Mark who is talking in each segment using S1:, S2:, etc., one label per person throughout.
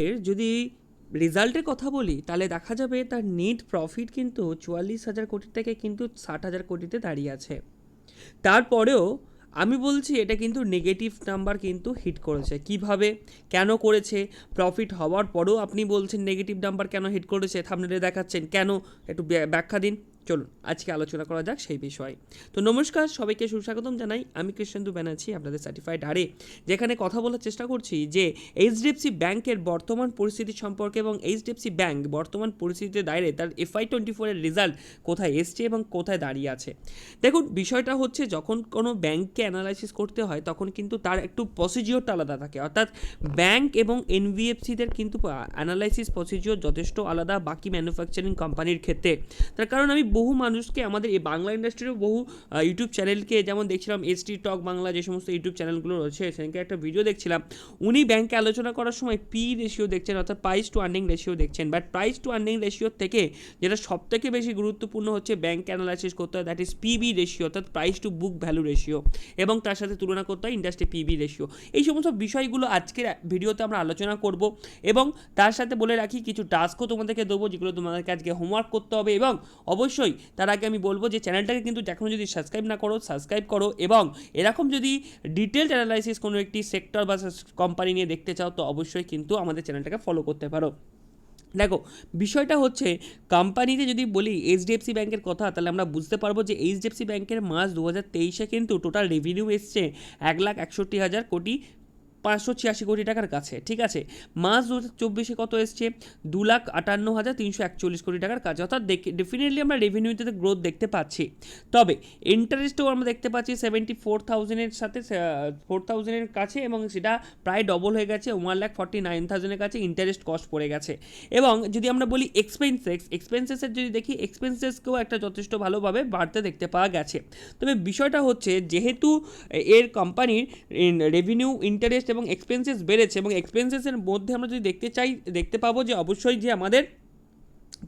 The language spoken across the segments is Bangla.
S1: ব্যাংকের যদি রেজাল্টের কথা বলি, তাহলে দেখা যাবে তার নেট প্রফিট কিন্তু চুয়াল্লিশ হাজার কোটি থেকে কিন্তু ষাট হাজার কোটিতে দাঁড়িয়ে আছে। তারপরেও আমি বলছি এটা কিন্তু নেগেটিভ নাম্বার কিন্তু হিট করেছে। কীভাবে? কেন করেছে? প্রফিট হওয়ার পরেও আপনি বলছেন নেগেটিভ নাম্বার কেন হিট করেছে? থামনেলে দেখাচ্ছেন কেন? একটু ব্য- ব্যাখ্যা দিন। চলুন, আজকে আলোচনা করা যাক সেই বিষয়ে। তো নমস্কার, সবাইকে সুস্বাগতম জানাই। আমি কৃষ্ণেন্দু ব্যানার্জি, আপনাদের সার্টিফাইড আরে। যেখানে কথা বলার চেষ্টা করছি যে, এইচডিএফসি ব্যাংকের বর্তমান পরিস্থিতি সম্পর্কে এবং এইচডিএফসি ব্যাংক বর্তমান পরিস্থিতিতে দাঁড়িয়ে তার এফআই টোয়েন্টি ফোরের রেজাল্ট কোথায় এসছে এবং কোথায় দাঁড়িয়ে আছে। দেখুন, বিষয়টা হচ্ছে যখন কোনো ব্যাংককে অ্যানালাইসিস করতে হয়, তখন কিন্তু তার একটু প্রসিজিওরটা আলাদা থাকে। অর্থাৎ ব্যাংক এবং এনভিএফসিদের কিন্তু অ্যানালাইসিস প্রসিজিওর যথেষ্ট আলাদা, বাকি ম্যানুফ্যাকচারিং কোম্পানির ক্ষেত্রে। তার কারণ আমি বহু মানুষকে আমাদের এই বাংলা ইন্ডাস্ট্রিরও বহু ইউটিউব চ্যানেলকে যেমন দেখছিলাম এস টি টক বাংলা যে সমস্ত ইউটিউব চ্যানেলগুলো রয়েছে সেখানে একটা ভিডিও দেখছিলাম। উনি ব্যাংকে আলোচনা করার সময় পি রেশিও দেখছেন, অর্থাৎ প্রাইস টু আর্নিং রেশিও দেখছেন। বাট প্রাইস টু আর্নিং রেশিওর থেকে যেটা সব থেকে বেশি গুরুত্বপূর্ণ হচ্ছে ব্যাংক অ্যানালাইসিস করতে হয় দ্যাট ইজ পিবি রেশিও অর্থাৎ price to book value ratio এবং তার সাথে তুলনা করতে হয় ইন্ডাস্ট্রি পিবি রেশিও এই সমস্ত বিষয়গুলো আজকের ভিডিওতে আমরা আলোচনা করব এবং তার সাথে বলে রাখি, কিছু টাস্কও তোমাদেরকে দেবো, যেগুলো তোমাদেরকে আজকে হোমওয়ার্ক করতে হবে এবং অবশ্যই তার আগে আমি বলব যে চ্যানেলটাকে কিন্তু এখনও যদি সাবস্ক্রাইব না করো সাবস্ক্রাইব করো এবং এরকম যদি ডিটেলড অ্যানালাইসিস কোনো একটি সেক্টর বা কোম্পানি নিয়ে দেখতে চাও, তো অবশ্যই কিন্তু আমাদের চ্যানেলটাকে ফলো করতে পারো। দেখো, বিষয়টা হচ্ছে কোম্পানিতে যদি বলি এইচডিএফসি ব্যাংকের কথা, তাহলে আমরা বুঝতে পারব যে এইচডিএফসি ব্যাংকের মাস দু হাজার তেইশে কিন্তু টোটাল রেভিনিউ এসছে এক লাখ একষট্টি হাজার কোটি পাঁচশো ছিয়াশি কোটি টাকার কাছে, ঠিক আছে? মাস দু হাজার চব্বিশে কত এসছে? দু লাখ আটান্ন হাজার তিনশো একচল্লিশ কোটি টাকার কাছে, অর্থাৎ ডেফিনেটলি আমরা রেভিনিউতে গ্রোথ দেখতে পাচ্ছি। তবে ইন্টারেস্টও আমরা দেখতে পাচ্ছি সেভেন্টি ফোর থাউজেন্ডের সাথে ফোর থাউজেন্ডের কাছে এবং সেটা প্রায় ডবল হয়ে গেছে ওয়ান লাখ ফর্টি নাইন থাউজেন্ডের কাছে ইন্টারেস্ট কস্ট পড়ে গেছে। এবং যদি আমরা বলি এক্সপেন্সেস এক্সপেন্সেসের যদি দেখি এক্সপেন্সেসকেও একটা যথেষ্ট ভালোভাবে বাড়তে দেখতে পাওয়া গেছে। তবে বিষয়টা হচ্ছে, যেহেতু এর কোম্পানির রেভিনিউ ইন্টারেস্ট এবং এক্সপেন্সেস বেড়েছে এবং এক্সপেন্সেসের মধ্যে আমরা যদি দেখতে চাই, দেখতে পাবো যে অবশ্যই যে আমাদের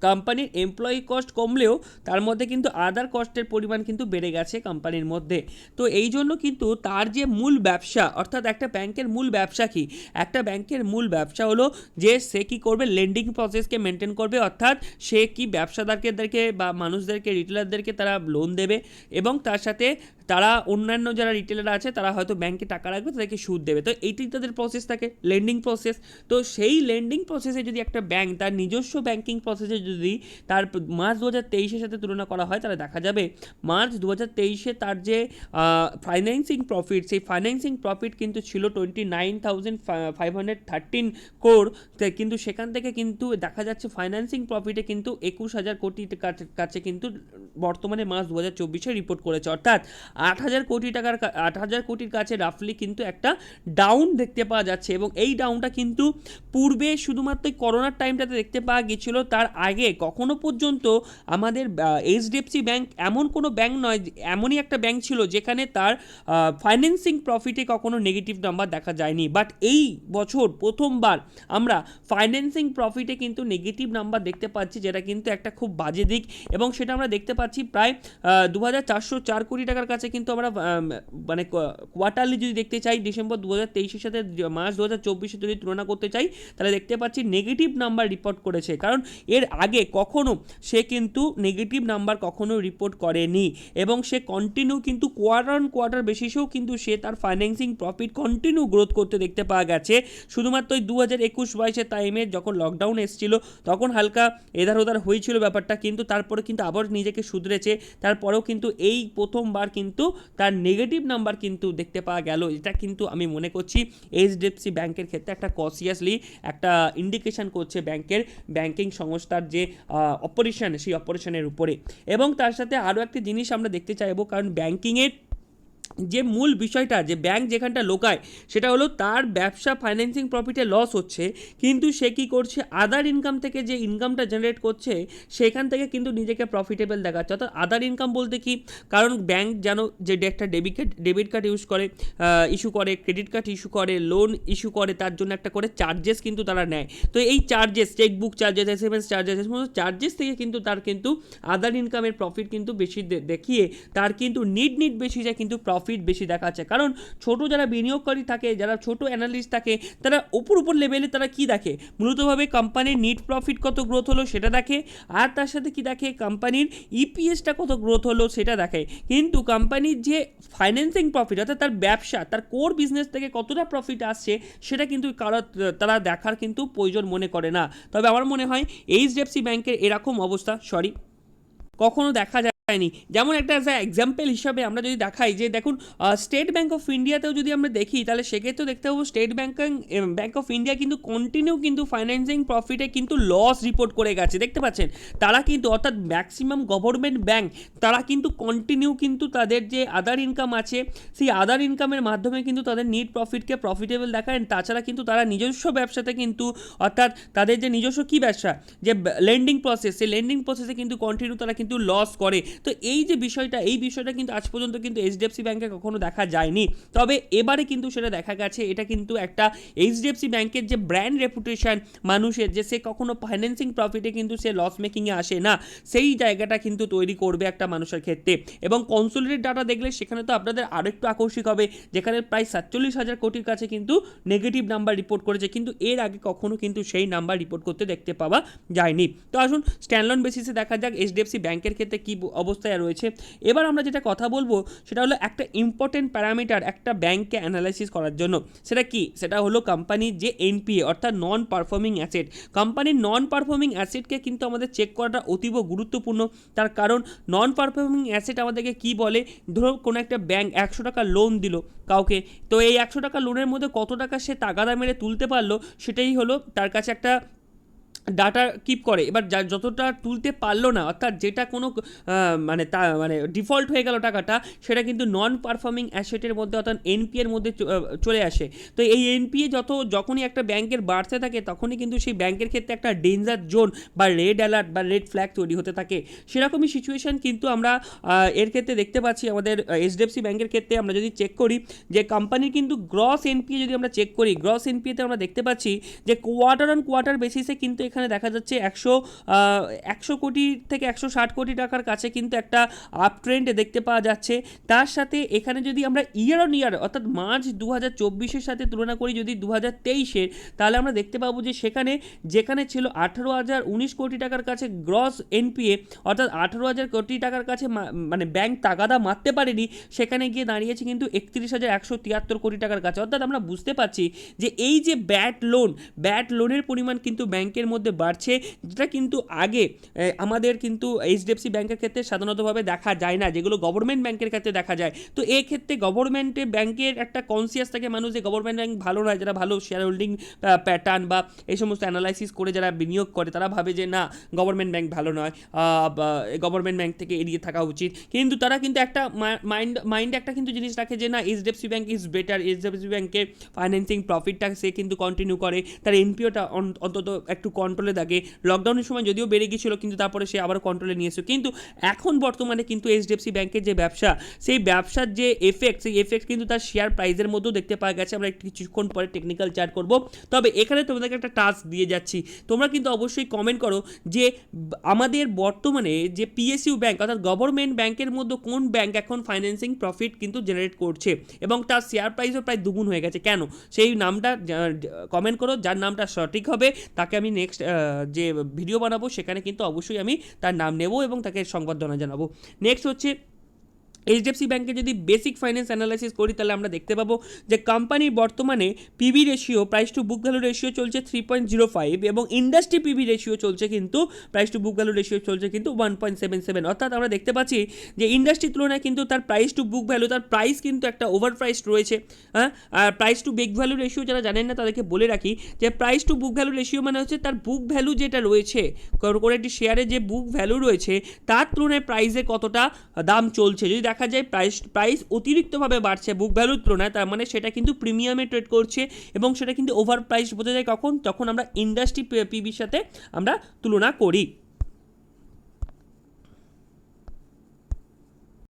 S1: কোম্পানির এমপ্লয়ি কস্ট কমলেও তার মধ্যে কিন্তু আদার কস্টের পরিমাণ কিন্তু বেড়ে গেছে কোম্পানির মধ্যে। তো এই জন্য কিন্তু তার যে মূল ব্যবসা, অর্থাৎ একটা ব্যাংকের মূল ব্যবসা কি? একটা ব্যাংকের মূল ব্যবসা হলো যে সে কি করবে? লেন্ডিং প্রসেসকে মেনটেন করবে, অর্থাৎ সে কি ব্যবসাদারকে বা মানুষদেরকে রিটেলারদেরকে তারা লোন দেবে এবং তার সাথে তারা অন্যান্য যারা রিটেলার আছে, তারা হয়তো ব্যাংকে টাকা রাখবে, তাদেরকে সুদ দেবে। তো এইটাই তাদের প্রসেস থাকে লেন্ডিং প্রসেস তো সেই লেন্ডিং প্রসেসে যদি একটা ব্যাংক তার নিজস্ব ব্যাংকিং প্রসেসে যদি তার মার্চ দু হাজার তেইশের সাথে তুলনা করা হয়, তাহলে দেখা যাবে মার্চ দু হাজার তেইশে তার যে ফাইন্যান্সিং প্রফিট সেই ফাইন্যান্সিং প্রফিট কিন্তু ছিল twenty nine thousand five hundred thirteen crore কিন্তু সেখান থেকে কিন্তু দেখা যাচ্ছে ফাইন্যান্সিং প্রফিটে কিন্তু একুশ হাজার কোটি কাছে- কাছে কিন্তু বর্তমানে মার্চ দু হাজার চব্বিশে রিপোর্ট করেছে। অর্থাৎ আট হাজার কোটি টাকার আট হাজার কোটির কাছে রাফলি কিন্তু একটা ডাউন দেখতে পাওয়া যাচ্ছে এবং এই ডাউনটা কিন্তু পূর্বে শুধুমাত্র করোনার টাইমটাতে দেখতে পাওয়া গেছিল, তার আগে কখনো পর্যন্ত আমাদের এইচডিএফসি ব্যাংক এমন কোনো ব্যাংক নয়, এমনই একটা ব্যাংক ছিল যেখানে তার ফাইন্যান্সিং প্রফিটে কখনো নেগেটিভ নাম্বার দেখা যায়নি। বাট এই বছর প্রথমবার আমরা ফাইন্যান্সিং প্রফিটে কিন্তু নেগেটিভ নাম্বার দেখতে পাচ্ছি, যেটা কিন্তু একটা খুব বাজে দিক এবং সেটা আমরা দেখতে পাচ্ছি প্রায় দু হাজার চারশো চার কোটি টাকার কাছে কিন্তু আমরা আম, মানে কোয়ার্টারলি যদি দেখতে চাই ডিসেম্বর দু হাজার তেইশের সাথে মার্চ দু হাজার চব্বিশে যদি তুলনা করতে চাই তাহলে দেখতে পাচ্ছি নেগেটিভ নাম্বার রিপোর্ট করেছে। কারণ এর আগে কখনো সে কিন্তু নেগেটিভ নাম্বার কখনো রিপোর্ট করেনি। এবং সে কন্টিনিউ কিন্তু কোয়ার্টার অন কোয়ার্টার বেসিসেও কিন্তু সে তার ফাইন্যান্সিং প্রফিট কন্টিনিউ গ্রোথ করতে দেখতে পাওয়া গেছে। শুধুমাত্র ওই দু হাজার একুশ বাইশের টাইমে যখন লকডাউন এসেছিল তখন হালকা এধার ওধার হয়েছিল ব্যাপারটা কিন্তু তারপরে কিন্তু আবার নিজেকে শুধরেছে। তারপরেও কিন্তু এই প্রথমবার কিন্তু তার নেগেটিভ নাম্বার কিন্তু দেখতে পাওয়া গেল। এটা কিন্তু আমি মনে করছি এইচডিএফসি ব্যাংকের ক্ষেত্রে একটা কসিয়াসলি একটা ইন্ডিকেশন করছে ব্যাংকের ব্যাংকিং সংস্থার যে অপারেশন সেই অপারেশনের উপরে। এবং তার সাথে আরও একটি জিনিস আমরা দেখতে চাইব, কারণ ব্যাংকিংয়ের যে মূল বিষয়টা, যে ব্যাংক যেখানটা লোকায়, সেটা হলো তার ব্যবসা ফাইন্যান্সিং প্রফিটে লস হচ্ছে, কিন্তু সে কী করছে? আদার ইনকাম থেকে যে ইনকামটা জেনারেট করছে, সেখান থেকে কিন্তু নিজেকে প্রফিটেবল দেখাচ্ছে। অর্থাৎ আদার ইনকাম বলতে কি? কারণ ব্যাংক যেন যে একটা debit card debit card use করে ইস্যু করে ক্রেডিট কার্ড ইস্যু করে লোন ইস্যু করে, তার জন্য একটা করে চার্জেস কিন্তু তারা নেয়। তো এই charges chequebook charges S M S charges এই সমস্ত চার্জেস থেকে কিন্তু তার কিন্তু আদার ইনকামের প্রফিট কিন্তু বেশি দেখিয়ে তার কিন্তু নিড নিড বেশি যায় কিন্তু প্রফিট প্রফিট বেশি দেখাচ্ছে। কারণ ছোট যারা বিনিয়োগকারী থাকে, যারা ছোট অ্যানালিস্ট থাকে, তারা উপর উপর লেভেলে তারা কি দেখে? মূলতভাবে কোম্পানির নিট প্রফিট কত গ্রোথ হলো সেটা দেখে, আর তার সাথে কি দেখে? কোম্পানির ইপিএসটা কত গ্রোথ হলো সেটা দেখে। কিন্তু কোম্পানির যে ফাইন্যান্সিং প্রফিট অর্থাৎ তার ব্যবসা, তার কোর বিজনেস থেকে কতটা প্রফিট আসছে, সেটা কিন্তু কারও, তারা দেখার কিন্তু প্রয়োজন মনে করে না। তবে আমার মনে হয় এইচডিএফসি ব্যাংকের এরকম অবস্থা সরি কখনো দেখা যায়নি যেমন একটা অ্যাজ এক্সাম্পল হিসাবে আমরা যদি দেখাই যে দেখুন স্টেট ব্যাঙ্ক অফ ইন্ডিয়াতেও যদি আমরা দেখি, তাহলে সেক্ষেত্রেও দেখতে পাবো state bank bank of India কিন্তু কন্টিনিউ কিন্তু ফাইন্যান্সিং প্রফিটে কিন্তু লস রিপোর্ট করে গেছে। দেখতে পাচ্ছেন? তারা কিন্তু, অর্থাৎ ম্যাক্সিমাম গভর্নমেন্ট ব্যাঙ্ক তারা কিন্তু কন্টিনিউ কিন্তু তাদের যে আদার ইনকাম আছে, সেই আদার ইনকামের মাধ্যমে কিন্তু তাদের নিট প্রফিটকে প্রফিটেবল দেখায়। তাছাড়া কিন্তু তারা নিজস্ব ব্যবসাতে কিন্তু, অর্থাৎ তাদের যে নিজস্ব কী ব্যবসা? যে লেন্ডিং প্রসেস সেই লেন্ডিং প্রসেসে কিন্তু কন্টিনিউ তারা কিন্তু লস করে। তো এই যে বিষয়টা, এই বিষয়টা কিন্তু আজ পর্যন্ত কিন্তু এইচডিএফসি ব্যাংকে কখনো দেখা যায়নি। তবে এবারে কিন্তু সেটা দেখা গেছে, এটা কিন্তু একটা এইচডিএফসি ব্যাংকের যে ব্র্যান্ড রেপুটেশন মানুষের, যে সে কখনো ফাইন্যান্সিং প্রফিটে কিন্তু সে লস মেকিংয়ে আসে না, সেই জায়গাটা কিন্তু তৈরি করবে একটা মানুষের ক্ষেত্রে। এবং কনসোলিডেট ডাটা দেখলে সেখানে তো আপনাদের আরেকটু আকর্ষিক হবে, যেখানে প্রায় সাতচল্লিশ হাজার কোটির কাছে কিন্তু নেগেটিভ নাম্বার রিপোর্ট করেছে, কিন্তু এর আগে কখনো কিন্তু সেই নাম্বার রিপোর্ট করতে দেখতে পাওয়া যায়নি। তো আসুন স্ট্যান্ডলন বেসিসে দেখা যাক এইচডিএফসি ব্যাংকের ক্ষেত্রে কী অবস্থায় রয়েছে। এবার আমরা যেটা কথা বলব, সেটা হলো একটা ইম্পর্টেন্ট প্যারামিটার একটা ব্যাংককে অ্যানালাইসিস করার জন্য। সেটা কি? সেটা হলো কোম্পানির যে এনপিএ অর্থাৎ নন পারফর্মিং অ্যাসেট কোম্পানির নন পারফর্মিং অ্যাসেটকে কিন্তু আমাদের চেক করাটা অতীব গুরুত্বপূর্ণ। তার কারণ নন পারফর্মিং অ্যাসেট আমাদেরকে কি বলে? ধরো কোনো একটা ব্যাংক একশো টাকা লোন দিল কাউকে। তো এই একশো টাকা লোনের মধ্যে কত টাকা সে তাগাদা মেরে তুলতে পারল? সেটাই হলো তার কাছে একটা ডাটা কিপ করে। এবার যা, যতটা তুলতে পারল না, অর্থাৎ যেটা কোনো মানে তা মানে ডিফল্ট হয়ে গেল টাকাটা, সেটা কিন্তু নন পারফর্মিং অ্যাসেটের মধ্যে, অর্থাৎ এনপিএর মধ্যে চলে আসে। তো এই এনপিএ যত, যখনই একটা ব্যাংকের বাড়তে থাকে, তখনই কিন্তু সেই ব্যাংকের ক্ষেত্রে একটা ডেঞ্জার জোন বা রেড অ্যালার্ট বা রেড ফ্ল্যাগ তৈরি হতে থাকে। সেরকমই সিচুয়েশন কিন্তু আমরা এর ক্ষেত্রে দেখতে পাচ্ছি আমাদের এইচডিএফসি ব্যাংকের ক্ষেত্রে আমরা যদি চেক করি, যে কোম্পানির কিন্তু গ্রস এনপিএ যদি আমরা চেক করি গ্রস এনপিএতে আমরা দেখতে পাচ্ছি যে কোয়ার্টার অন কোয়ার্টার বেসিসে কিন্তু এখানে দেখা যাচ্ছে একশো একশো কোটি থেকে একশো ষাট কোটি টাকার কাছে কিন্তু একটা আপ ট্রেন্ড দেখতে পাওয়া যাচ্ছে। তার সাথে এখানে যদি আমরা ইয়ার অন ইয়ার অর্থাৎ মার্চ দু হাজার চব্বিশের সাথে তুলনা করি যদি দু হাজার তেইশের, তাহলে আমরা দেখতে পাবো যে সেখানে, যেখানে ছিল আঠারো হাজার উনিশ কোটি টাকার কাছে গ্রস এনপিএ অর্থাৎ আঠারো হাজার কোটি টাকার কাছে মানে ব্যাংক তাগাদা মারতে পারেনি, সেখানে গিয়ে দাঁড়িয়েছে কিন্তু একত্রিশ হাজার একশো তিয়াত্তর কোটি টাকার কাছে। অর্থাৎ আমরা বুঝতে পারছি যে এই যে ব্যাট লোন ব্যাট লোনের পরিমাণ কিন্তু ব্যাংকের মধ্যে বাড়ছে, যেটা কিন্তু আগে আমাদের কিন্তু এইচডিএফসি ব্যাংকের ক্ষেত্রে সাধারণতভাবে দেখা যায় না, যেগুলো গভর্নমেন্ট ব্যাংকের ক্ষেত্রে দেখা যায়। তো এই ক্ষেত্রে গভর্নমেন্টে ব্যাংকের একটা কনসিয়াস থাকে মানুষ যে গভর্নমেন্ট ব্যাংক ভালো নয়, যারা ভালো শেয়ার হোল্ডিং প্যাটার্ন বা এই সমস্ত অ্যানালাইসিস করে যারা বিনিয়োগ করে, তারা ভাবে যে না গভর্নমেন্ট ব্যাংক ভালো নয় গভর্নমেন্ট ব্যাংক থেকে এড়িয়ে থাকা উচিত। কিন্তু তারা কিন্তু একটা মাইন্ড মাইন্ডে একটা কিন্তু জিনিস রাখে যে না, HDFC bank is better HDFC ব্যাংকের ফাইন্যান্সিং প্রফিটটা সে কিন্তু কন্টিনিউ করে। তার এনপিওটা অন্তত একটু কন্ট্রোলে থাকে লকডাউনের সময় যদিও বেড়ে গিয়েছিল, কিন্তু তারপরে সে আবার কন্ট্রোলে নিয়ে এসেছে। কিন্তু এখন বর্তমানে কিন্তু এইচডিএফসি ব্যাংকের যে ব্যবসা, সেই ব্যবসার যে এফেক্ট সেই এফেক্ট কিন্তু তার শেয়ার প্রাইসের মধ্যেও দেখতে পাওয়া গেছে। আমরা একটু কিছুক্ষণ পরে টেকনিক্যাল চার্ট করব। তবে এখানে তোমাদেরকে একটা টাস্ক দিয়ে যাচ্ছি। তোমরা কিন্তু অবশ্যই কমেন্ট করো যে, আমাদের বর্তমানে যে পিএসইউ ব্যাংক অর্থাৎ গভর্নমেন্ট ব্যাংকের মধ্যে কোন ব্যাংক এখন ফাইন্যান্সিং প্রফিট কিন্তু জেনারেট করছে? এবং তার শেয়ার প্রাইসও প্রায় দুগুণ হয়ে গেছে। কেন? সেই নামটা কমেন্ট করো, যার নামটা সঠিক হবে, তাকে আমি নেক্সট যে ভিডিও বানাবো, সেখানে কিন্তু অবশ্যই আমি তার নাম নেব এবং তাকে সংবর্ধনা জানাব। নেক্সট হচ্ছে এইচডিএফসি ব্যাংকে যদি বেসিক ফাইন্যান্স অ্যানালাইসিস করি, তাহলে আমরা দেখতে পাবো যে কোম্পানির বর্তমানে PB ratio price to book value ratio চলছে থ্রি পয়েন্ট জিরো ফাইভ এবং ইন্ডাস্ট্রি পিবি রেশিও চলছে কিন্তু price to book value ratio চলছে কিন্তু ওয়ান পয়েন্ট সেভেন সেভেন অর্থাৎ আমরা দেখতে পাচ্ছি যে ইন্ডাস্ট্রির তুলনায় কিন্তু তার প্রাইস টু বুক ভ্যালু তার প্রাইস কিন্তু একটা ওভার প্রাইস রয়েছে। হ্যাঁ? আর price to book value ratio যারা জানেন না, তাদেরকে বলে রাখি যে price to book value ratio মানে হচ্ছে তার বুক ভ্যালু যেটা রয়েছে, কোনো একটি শেয়ারে যে বুক ভ্যালু রয়েছে, তার তুলনায় প্রাইসে কতটা দাম চলছে। যদি দেখা যায় প্রাইস প্রাইস অতিরিক্তভাবে বাড়ছে বুক ভ্যালুর তুলনায়, তার মানে সেটা কিন্তু প্রিমিয়ামে ট্রেড করছে এবং সেটা কিন্তু ওভার প্রাইস বোঝা যায় কখন? তখন আমরা ইন্ডাস্ট্রি পিবির সাথে আমরা তুলনা করি।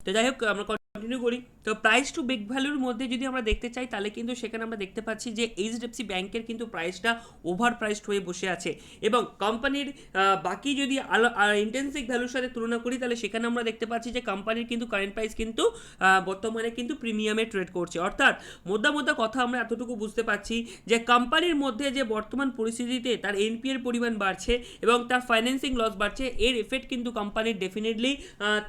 S1: তো যাই হোক, আমরা কন্টিনিউ করি। তো প্রাইস টু বিগ ভ্যালুর মধ্যে যদি আমরা দেখতে চাই, তাহলে কিন্তু সেখানে আমরা দেখতে পাচ্ছি যে এইচডিএফসি ব্যাংকের কিন্তু প্রাইসটা ওভার প্রাইসড হয়ে বসে আছে। এবং কোম্পানির বাকি যদি ইন্টেন্সিক ভ্যালুর সাথে তুলনা করি, তাহলে সেখানে আমরা দেখতে পাচ্ছি যে কোম্পানির কিন্তু কারেন্ট প্রাইস কিন্তু বর্তমানে কিন্তু প্রিমিয়ামে ট্রেড করছে। অর্থাৎ মোদ্দা মোদ্দা কথা আমরা এতটুকু বুঝতে পারছি যে কোম্পানির মধ্যে যে বর্তমান পরিস্থিতিতে তার এনপিএর পরিমাণ বাড়ছে এবং তার ফাইন্যান্সিং লস বাড়ছে, এর এফেক্ট কিন্তু কোম্পানির ডেফিনেটলি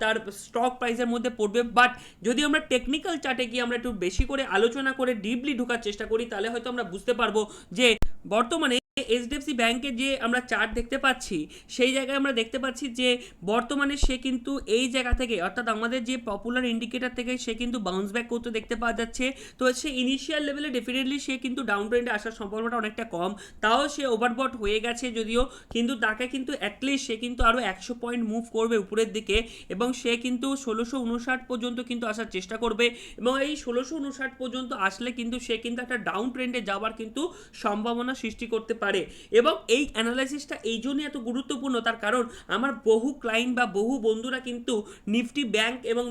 S1: তার স্টক প্রাইসের মধ্যে পড়বে। বাট যদি আমরা টেকনিক্যাল চার্টে গিয়ে আমরা একটু বেশি করে আলোচনা করে ডিপলি ঢোকার চেষ্টা করি, তাহলে হয়তো আমরা বুঝতে পারব যে বর্তমানে এইচডিএফসি ব্যাংকের যে আমরা চার্ট দেখতে পাচ্ছি, সেই জায়গায় আমরা দেখতে পাচ্ছি যে বর্তমানে সে কিন্তু এই জায়গা থেকে, অর্থাৎ আমাদের যে পপুলার ইন্ডিকেটর থেকে সে কিন্তু বাউন্স ব্যাক করতে দেখতে পাওয়া যাচ্ছে। তো সে ইনিশিয়াল লেভেলে ডেফিনেটলি সে কিন্তু ডাউন ট্রেন্ডে আসার সম্ভাবনাটা অনেকটা কম। তাও সে ওভারবট হয়ে গেছে যদিও, কিন্তু তাকে কিন্তু অ্যাটলিস্ট সে কিন্তু আরও একশো পয়েন্ট মুভ করবে উপরের দিকে এবং সে কিন্তু ষোলোশো উনষাট পর্যন্ত কিন্তু আসার চেষ্টা করবে এবং এই ষোলোশো উনষাট পর্যন্ত আসলে কিন্তু সে কিন্তু একটা ডাউন ট্রেন্ডে যাওয়ার কিন্তু সম্ভাবনা সৃষ্টি করতে পারে। এবং এই অ্যানালাইসিসটা এই জন্যই এত গুরুত্বপূর্ণ, তার কারণ আমার বহু ক্লায়েন্ট বা বহু বন্ধুরা কিন্তু নিফটি ব্যাংক এবং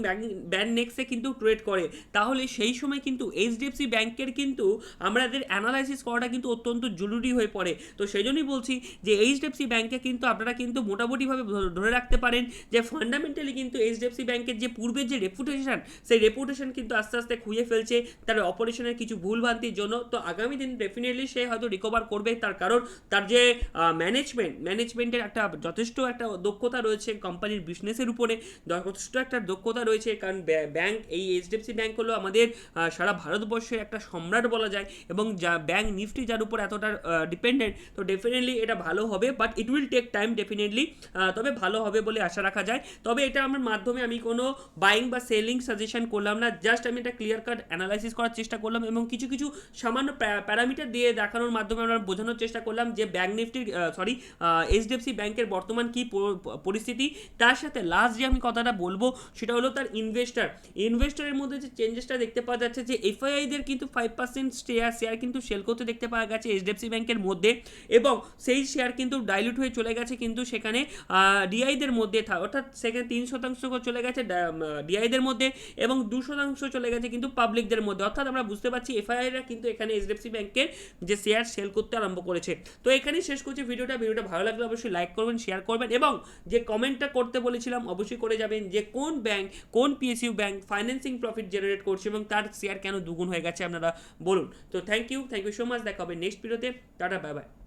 S1: ব্যাংক নেক্সে কিন্তু ট্রেড করে। তাহলে সেই সময় কিন্তু এইচডিএফসি ব্যাংকের কিন্তু আমাদের অ্যানালাইসিস করাটা কিন্তু অত্যন্ত জরুরি হয়ে পড়ে। তো সেই জন্যই বলছি যে এইচডিএফসি ব্যাংকে কিন্তু আপনারা কিন্তু মোটামুটিভাবে ধরে রাখতে পারেন যে ফান্ডামেন্টালি কিন্তু এইচডিএফসি ব্যাংকের যে পূর্বের যে রেপুটেশন সেই রেপুটেশন কিন্তু আস্তে আস্তে খুঁয়ে ফেলছে। তার অপারেশনের কিছু ভুলভ্রান্তির জন্য। তো আগামী দিন ডেফিনেটলি সে হয়তো রিকভার করবে, তার কারণ তার যে ম্যানেজমেন্ট ম্যানেজমেন্টের একটা যথেষ্ট একটা দক্ষতা রয়েছে কোম্পানির বিজনেসের উপরে। যথেষ্ট একটা দক্ষতা রয়েছে কারণ ব্যাংক এই এইচডিএফসি ব্যাংক হলো আমাদের সারা ভারতবর্ষের একটা সম্রাট বলা যায় এবং যা ব্যাংক নিফটি যার উপর এতটা ডিপেন্ডেন্ট তো ডেফিনেটলি এটা ভালো হবে but it will take time definitely তবে ভালো হবে বলে আশা রাখা যায়। তবে এটা আমার মাধ্যমে আমি কোনো বাইং বা সেলিং সাজেশন করলাম না জাস্ট আমি এটা ক্লিয়ার কাট অ্যানালাইসিস করার চেষ্টা করলাম এবং কিছু কিছু সামান্য প্যারামিটার দিয়ে দেখানোর মাধ্যমে আমরা বোঝানোর চেষ্টা করলাম যে ব্যাংক নিফটির সরি এইচডিএফসি ব্যাংকের বর্তমান কী পরিস্থিতি, তার সাথে লাস্ট যে আমি কথাটা বলব সেটা হলো তার ইনভেস্টার ইনভেস্টরের মধ্যে যে চেঞ্জেসটা দেখতে পাওয়া যাচ্ছে যে এফআইআইদের কিন্তু ফাইভ পার্সেন্ট শেয়ার শেয়ার কিন্তু সেল করতে দেখতে পাওয়া গেছে এইচডিএফসি ব্যাংকের মধ্যে এবং সেই শেয়ার কিন্তু ডাইলুট হয়ে চলে গেছে কিন্তু সেখানে ডিআইদের মধ্যে অর্থাৎ সেখানে তিন শতাংশ চলে গেছে ডিআইদের মধ্যে এবং দু শতাংশ চলে গেছে কিন্তু পাবলিকদের মধ্যে। অর্থাৎ আমরা বুঝতে পারছি এফআইআইরা কিন্তু এখানে এইচডিএফসি ব্যাংকের যে শেয়ার সেল করতে আরম্ভ করেছে। তো এখানেই শেষ করছি ভিডিওটা। ভিডিওটা ভালো লাগলে অবশ্যই লাইক করবেন শেয়ার করবেন এবং যে কমেন্টটা করতে বলেছিলাম অবশ্যই করে যাবেন যে কোন ব্যাংক কোন PSU bank financing profit generate করছে এবং তার শেয়ার কেন দুগুণ হয়ে গেছে আপনারা বলুন। তো thank you thank you so much দেখা হবে নেক্সট ভিডিওতে টাটা বাই বাই